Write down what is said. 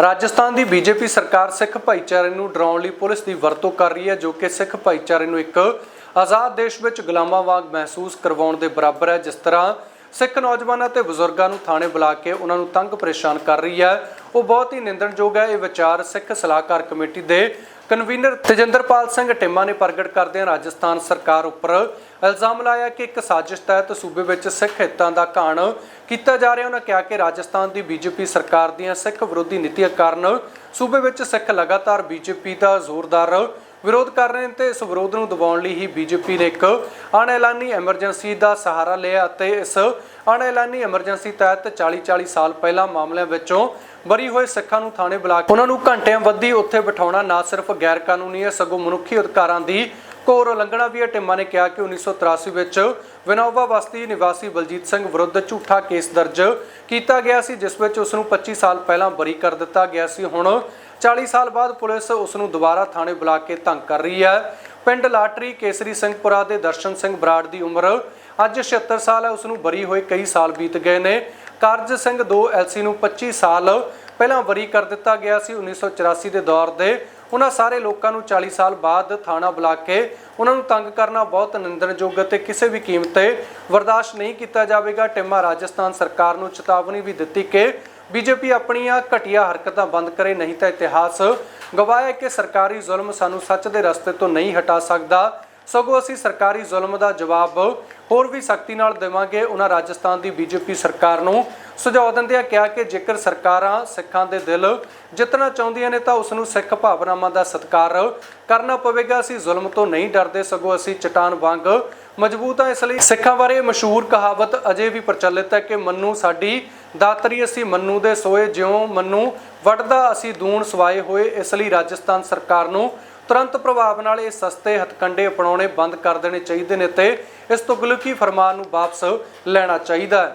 ਰਾਜਸਥਾਨ ਦੀ BJP ਸਰਕਾਰ ਸਿੱਖ ਭਾਈਚਾਰੇ ਨੂੰ ਡਰਾਉਣ ਲਈ ਪੁਲਿਸ ਦੀ ਵਰਤੋਂ ਕਰ ਰਹੀ ਹੈ, ਜੋ ਕਿ ਸਿੱਖ ਭਾਈਚਾਰੇ ਨੂੰ ਇੱਕ ਆਜ਼ਾਦ ਦੇਸ਼ ਵਿੱਚ ਗੁਲਾਮਾਂ ਵਾਂਗ ਮਹਿਸੂਸ ਕਰਵਾਉਣ ਦੇ ਬਰਾਬਰ ਹੈ, ਜਿਸ ਤਰ੍ਹਾਂ ਸਿੱਖ ਨੌਜਵਾਨਾਂ ਤੇ ਬਜ਼ੁਰਗਾਂ ਨੂੰ ਥਾਣੇ ਬੁਲਾ ਕੇ ਉਹਨਾਂ ਨੂੰ ਤੰਗ ਪਰੇਸ਼ਾਨ ਕਰ ਰਹੀ ਹੈ। ਉਹ ਬਹੁਤ ਹੀ ਨਿੰਦਣਯੋਗ ਹੈ। ਇਹ ਵਿਚਾਰ ਸਿੱਖ ਸਲਾਹਕਾਰ ਕਮੇਟੀ ਦੇ ਕਨਵੀਨਰ ਤੇਜਿੰਦਰਪਾਲ ਸਿੰਘ ਟਿੰਮਾ ਨੇ ਪ੍ਰਗਟ ਕਰਦਿਆਂ ਰਾਜਸਥਾਨ ਸਰਕਾਰ ਉੱਪਰ ਇਲਜ਼ਾਮ ਲਾਇਆ ਕਿ ਇੱਕ ਸਾਜ਼ਿਸ਼ ਤਹਿਤ ਸੂਬੇ ਵਿੱਚ ਸਿੱਖ ਹਿੱਤਾਂ ਦਾ ਘਾਣ ਕੀਤਾ ਜਾ ਰਿਹਾ। ਉਹਨਾਂ ਕਿਹਾ ਕਿ ਰਾਜਸਥਾਨ ਦੀ ਬੀਜੇਪੀ ਸਰਕਾਰ ਦੀਆਂ ਸਿੱਖ ਵਿਰੋਧੀ ਨੀਤੀਆਂ ਕਾਰਨ ਸੂਬੇ ਵਿੱਚ ਸਿੱਖ ਲਗਾਤਾਰ ਬੀਜੇਪੀ ਦਾ ਜ਼ੋਰਦਾਰ ਵਿਰੋਧ ਕਰ ਰਹੇ ਨੇ ਤੇ ਇਸ ਵਿਰੋਧ ਨੂੰ ਦਬਾਉਣ ਲਈ ਹੀ ਬੀਜੇਪੀ ਨੇ ਇੱਕ ਅਣਐਲਾਨੀ ਐਮਰਜੈਂਸੀ ਦਾ ਸਹਾਰਾ ਲਿਆ ਅਤੇ ਇਸ ਅਣਐਲਾਨੀ ਐਮਰਜੈਂਸੀ ਤਹਿਤ 40-40 ਸਾਲ ਪਹਿਲਾਂ ਮਾਮਲਿਆਂ ਵਿੱਚੋਂ ਬਰੀ ਹੋਏ ਸਿੱਖਾਂ ਨੂੰ ਥਾਣੇ ਬੁਲਾ ਕੇ ਉਹਨਾਂ ਨੂੰ ਘੰਟਿਆਂ ਵੱਧੀ ਉੱਥੇ ਬਿਠਾਉਣਾ ਨਾ ਸਿਰਫ ਗੈਰ ਕਾਨੂੰਨੀ ਹੈ, ਸਗੋਂ ਮਨੁੱਖੀ ਅਧਿਕਾਰਾਂ ਦੀ ਘੋਰ ਉਲੰਘਣਾ ਵੀ ਹੈ। ਟਿੰਮਾ ਨੇ ਕਿਹਾ ਕਿ 1983 ਵਿੱਚ ਵਿਨੋਬਾ ਬਸਤੀ ਨਿਵਾਸੀ ਬਲਜੀਤ ਸਿੰਘ ਵਿਰੁੱਧ ਝੂਠਾ ਕੇਸ ਦਰਜ ਕੀਤਾ ਗਿਆ ਸੀ, ਜਿਸ ਵਿੱਚ ਉਸ ਨੂੰ 25 ਸਾਲ ਪਹਿਲਾਂ ਬਰੀ ਕਰ ਦਿੱਤਾ ਗਿਆ ਸੀ। ਹੁਣ 40 ਸਾਲ ਬਾਅਦ ਪੁਲਿਸ ਉਸ ਨੂੰ ਦੁਬਾਰਾ ਥਾਣੇ ਬੁਲਾ ਕੇ ਤੰਗ ਕਰ ਰਹੀ ਹੈ। ਪਿੰਡ ਲਾਟਰੀ ਕੇਸਰੀ ਸਿੰਘਪੁਰਾ ਦੇ ਦਰਸ਼ਨ ਸਿੰਘ ਬਰਾੜ ਦੀ ਉਮਰ ਅੱਜ 76 ਸਾਲ ਹੈ। ਉਸ ਨੂੰ ਬਰੀ ਹੋਏ ਕਈ ਸਾਲ ਬੀਤ ਗਏ ਨੇ। ਕਰਜ ਸਿੰਘ 2 ਐਲਸੀ ਨੂੰ 25 ਸਾਲ ਪਹਿਲਾਂ ਬਰੀ ਕਰ ਦਿੱਤਾ ਗਿਆ ਸੀ। 1984 ਦੇ ਦੌਰ ਦੇ ਉਹਨਾਂ ਸਾਰੇ ਲੋਕਾਂ ਨੂੰ 40 ਸਾਲ ਬਾਅਦ ਥਾਣਾ ਬੁਲਾ ਕੇ ਉਹਨਾਂ ਨੂੰ ਤੰਗ ਕਰਨਾ ਬਹੁਤ ਨਿੰਦਣਯੋਗ ਅਤੇ ਕਿਸੇ ਵੀ ਕੀਮਤ ਤੇ ਬਰਦਾਸ਼ਤ ਨਹੀਂ ਕੀਤਾ ਜਾਵੇਗਾ। ਟਿੰਮਾ ਰਾਜਸਥਾਨ ਸਰਕਾਰ ਨੂੰ ਚੇਤਾਵਨੀ ਵੀ ਦਿੱਤੀ ਕਿ ਬੀਜੇਪੀ ਆਪਣੀਆਂ ਘਟੀਆ ਹਰਕਤਾਂ ਬੰਦ ਕਰੇ, ਨਹੀਂ ਤਾਂ ਇਤਿਹਾਸ ਗਵਾਇਆ ਕਿ ਸਰਕਾਰੀ ਜ਼ੁਲਮ ਸਾਨੂੰ ਸੱਚ ਦੇ ਰਸਤੇ ਤੋਂ ਨਹੀਂ ਹਟਾ ਸਕਦਾ। ਸਗੋਂ ਅਸੀਂ ਸਰਕਾਰੀ ਜ਼ੁਲਮ ਦਾ ਜਵਾਬ ਹੋਰ ਵੀ ਸਖਤੀ ਨਾਲ ਦੇਵਾਂਗੇ ਉਹਨਾਂ ਰਾਜਸਥਾਨ ਦੀ ਬੀਜੇਪੀ ਸਰਕਾਰ ਨੂੰ। ਸੁਝਾਅ ਦਿੰਦਿਆਂ ਕਿਹਾ ਕਿ ਜੇਕਰ ਸਰਕਾਰਾਂ ਸਿੱਖਾਂ ਦੇ ਦਿਲ ਜਿੱਤਣਾ ਚਾਹੁੰਦੀਆਂ ਨੇ ਤਾਂ ਉਸ ਨੂੰ ਸਿੱਖ ਭਾਵਨਾਵਾਂ ਦਾ ਸਤਿਕਾਰ ਕਰਨਾ ਪਵੇਗਾ। ਅਸੀਂ ਜ਼ੁਲਮ ਤੋਂ ਨਹੀਂ ਡਰਦੇ, ਸਗੋਂ ਅਸੀਂ ਚਟਾਨ ਵਾਂਗ ਮਜ਼ਬੂਤ ਹਾਂ। ਇਸ ਲਈ ਸਿੱਖਾਂ ਬਾਰੇ ਮਸ਼ਹੂਰ ਕਹਾਵਤ ਅਜੇ ਵੀ ਪ੍ਰਚਲਿਤ ਹੈ ਕਿ ਮੰਨੂ ਸਾਡੀ ਦਾਤਰੀ, ਅਸੀਂ ਮੰਨੂ ਦੇ ਸੋਏ ਜਿਉਂ ਮੰਨੂ ਵੱਢਦਾ, ਅਸੀਂ ਦੂਣ ਸਵਾਏ ਹੋਏ। ਇਸ ਲਈ ਰਾਜਸਥਾਨ ਸਰਕਾਰ ਨੂੰ ਤੁਰੰਤ ਪ੍ਰਭਾਵ ਨਾਲ ਇਹ ਸਸਤੇ ਹਥਕੰਡੇ ਅਪਣਾਉਣੇ ਬੰਦ ਕਰ ਦੇਣੇ ਚਾਹੀਦੇ ਨੇ ਤੇ ਇਸ ਤੁਗਲਕੀ ਫਰਮਾਨ ਨੂੰ ਵਾਪਸ ਲੈਣਾ ਚਾਹੀਦਾ ਹੈ।